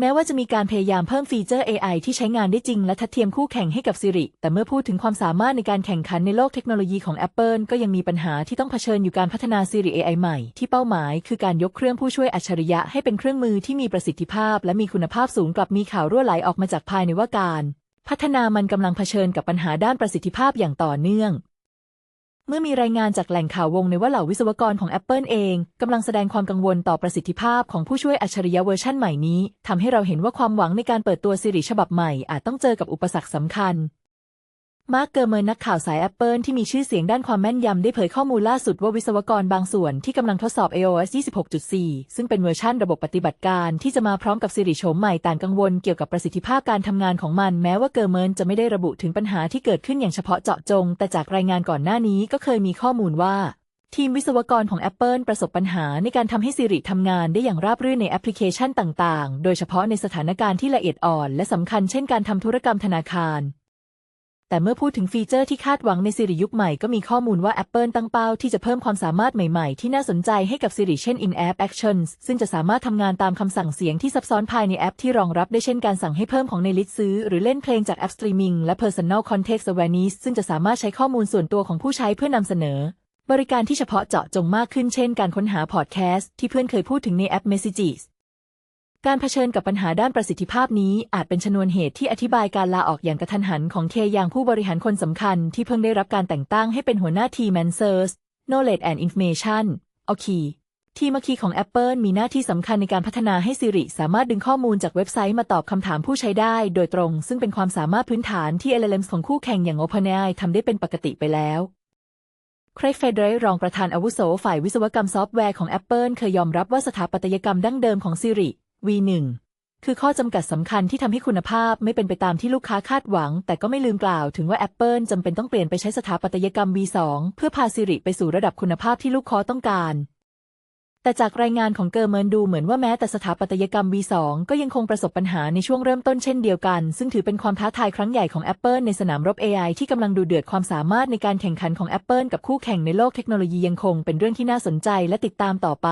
แม้ว่าจะมีการพยายามเพิ่มฟีเจอร์ AI ที่ใช้งานได้จริงและทัดเทียมคู่แข่งให้กับ Siri แต่เมื่อพูดถึงความสามารถในการแข่งขันในโลกเทคโนโลยีของ Apple ก็ยังมีปัญหาที่ต้องเผชิญอยู่การพัฒนา Siri AI ใหม่ ที่เป้าหมายคือการยกเครื่องผู้ช่วยอัจฉริยะให้เป็นเครื่องมือที่มีประสิทธิภาพ และมีคุณภาพสูงกลับมีข่าวรั่วไหลออกมาจากภายในว่าการ พัฒนามันกำลังเผชิญกับปัญหาด้านประสิทธิภาพอย่างต่อเนื่อง เมื่อมีรายงานจากแหล่งข่าววงในว่าเหล่าวิศวกรของ Apple เองกำลังแสดงความกังวลต่อประสิทธิภาพของผู้ช่วยอัจฉริยะเวอร์ชั่นใหม่นี้ทำให้เราเห็นว่าความหวังในการเปิดตัว Siri ฉบับใหม่อาจต้องเจอกับอุปสรรคสำคัญ มาร์กเกอร์เมอร์นักข่าวสาย Apple ที่มีชื่อเสียงด้านความแม่นยำ ได้เผยข้อมูลล่าสุดว่าวิศวกรบางส่วนที่กำลังทดสอบ iOS 26.4 ซึ่งเป็นเวอร์ชันระบบปฏิบัติการที่จะมาพร้อมกับ Siri โฉมใหม่ต่างกังวลเกี่ยวกับประสิทธิภาพการทำงานของมัน แม้ว่าเกอร์เมอร์จะไม่ได้ระบุถึงปัญหาที่เกิดขึ้นอย่างเฉพาะเจาะจง แต่จากรายงานก่อนหน้านี้ก็เคยมีข้อมูลว่า ทีมวิศวกรของ Apple ประสบปัญหาในการทำให้ Siri ทำงานได้อย่างราบรื่นในแอปพลิเคชันต่าง ๆ โดยเฉพาะในสถานการณ์ที่ละเอียดอ่อน และสำคัญเช่นการทำธุรกรรมธนาคาร แต่เมื่อพูดถึงฟีเจอร์ที่คาดหวังใน Siri ยุคใหม่ก็มีข้อมูลว่า Apple ตั้งเป้าที่จะเพิ่มความสามารถใหม่ๆ ที่น่าสนใจให้กับ Siri เช่น In-App Actions ซึ่งจะสามารถทำงานตามคำสั่งเสียงที่ซับซ้อนภายในแอปที่รองรับได้เช่นการสั่งให้เพิ่มของในลิสต์ซื้อ หรือเล่นเพลงจากแอปสตรีมมิ่งและ Personal Context Awareness ซึ่งจะสามารถใช้ข้อมูลส่วนตัวของผู้ใช้เพื่อนำเสนอ บริการที่เฉพาะเจาะจงมากขึ้นเช่น การค้นหาพอดแคสต์ที่เพื่อนเคยพูดถึงในแอป Messages การเผชิญกับปัญหาด้านประสิทธิภาพนี้อาจเป็นชนวนเหตุที่อธิบายการลาออกอย่างกระทันหันของเคย่างผู้บริหารคนสำคัญที่เพิ่งได้รับการแต่งตั้งให้เป็นหัวหน้าทีม Answers Knowledge and Information อ k คีทีมคีของ Apple มีหน้าที่สำคัญในการพัฒนาให้ Siri สามารถดึงข้อมูลจากเว็บไซต์มาตอบคำถามผู้ใช้ได้ โดยตรง ซึ่งเป็นความสามารถพื้นฐานที่ LLMs ของคู่แข่งอย่าง OpenAI ทำได้เป็นปกติไปแล้วเครกเฟเดรรองประธานอาวุโสฝ่ายวิศวกรรมซอฟต์แวร์ของ Apple เคยยอมรับว่าสถาปัตยกรรมดั้งเดิมของ Siri V1 คือข้อจำกัดสำคัญที่ทำให้คุณภาพไม่เป็นไปตามที่ลูกค้าคาดหวัง แต่ก็ไม่ลืมกล่าวถึงว่า Apple จำเป็นต้องเปลี่ยนไปใช้สถาปัตยกรรม V2 เพื่อพา Siri ไปสู่ระดับคุณภาพที่ลูกค้าต้องการ แต่จากรายงานของเกอร์เมินดูเหมือนว่าแม้แต่สถาปัตยกรรม V2 ก็ยังคงประสบปัญหาในช่วงเริ่มต้นเช่นเดียวกัน ซึ่งถือเป็นความท้าทายครั้งใหญ่ของ Apple ในสนามรบ AI ที่กำลังดูเดือดความสามารถในการแข่งขันของ Apple กับคู่แข่งในโลกเทคโนโลยียังคงเป็นเรื่องที่น่าสนใจและติดตามต่อไป